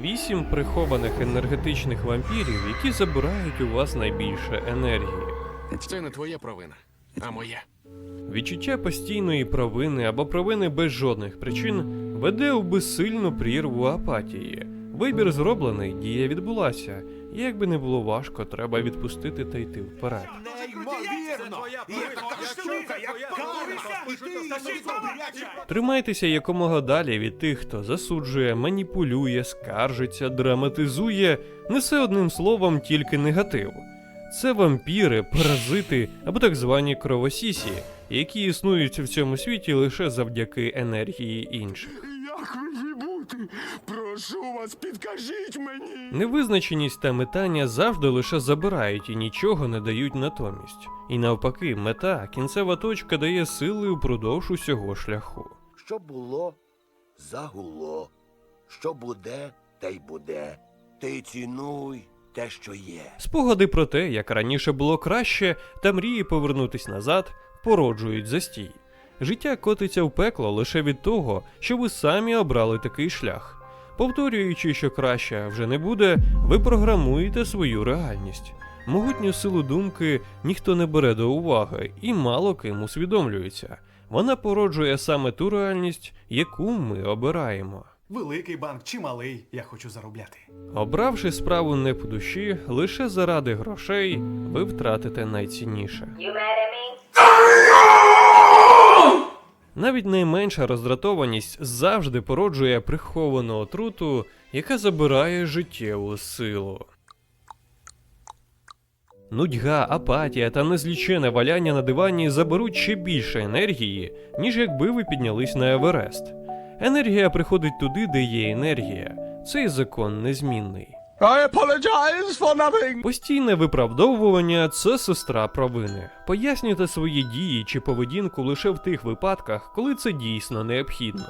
Вісім прихованих енергетичних вампірів, які забирають у вас найбільше енергії. Це не твоя провина, а моя. Відчуття постійної провини або провини без жодних причин веде у безсильну прірву апатії. Вибір зроблений, дія відбулася. Як би не було важко, треба відпустити та йти вперед. Неймовірно! Є така штука, як пам'ять! Ти добряча! Тримайтеся якомога далі від тих, хто засуджує, маніпулює, скаржиться, драматизує, несе одним словом тільки негатив. Це вампіри, паразити або так звані кровосісі, які існують в цьому світі лише завдяки енергії інших. Як мені бути? Прошу вас, підкажіть мені. Невизначеність та метання завжди лише забирають і нічого не дають натомість. І навпаки, мета, кінцева точка дає сили упродовж усього шляху. Що було, загуло. Що буде, те й буде. Ти цінуй те, що є. Спогади про те, як раніше було краще, та мрії повернутись назад, породжують застій. Життя котиться в пекло лише від того, що ви самі обрали такий шлях. Повторюючи, що краще вже не буде, ви програмуєте свою реальність. Могутню силу думки ніхто не бере до уваги і мало ким усвідомлюється. Вона породжує саме ту реальність, яку ми обираємо. Великий банк чи малий, я хочу заробляти. Обравши справу не по душі, лише заради грошей, ви втратите найцінніше. Навіть найменша роздратованість завжди породжує приховану отруту, яка забирає життєву силу. Нудьга, апатія та незлічене валяння на дивані заберуть ще більше енергії, ніж якби ви піднялись на Еверест. Енергія приходить туди, де є енергія. Цей закон незмінний. I apologize for nothing. Постійне виправдовування це сестра провини. Пояснюйте свої дії чи поведінку лише в тих випадках, коли це дійсно необхідно.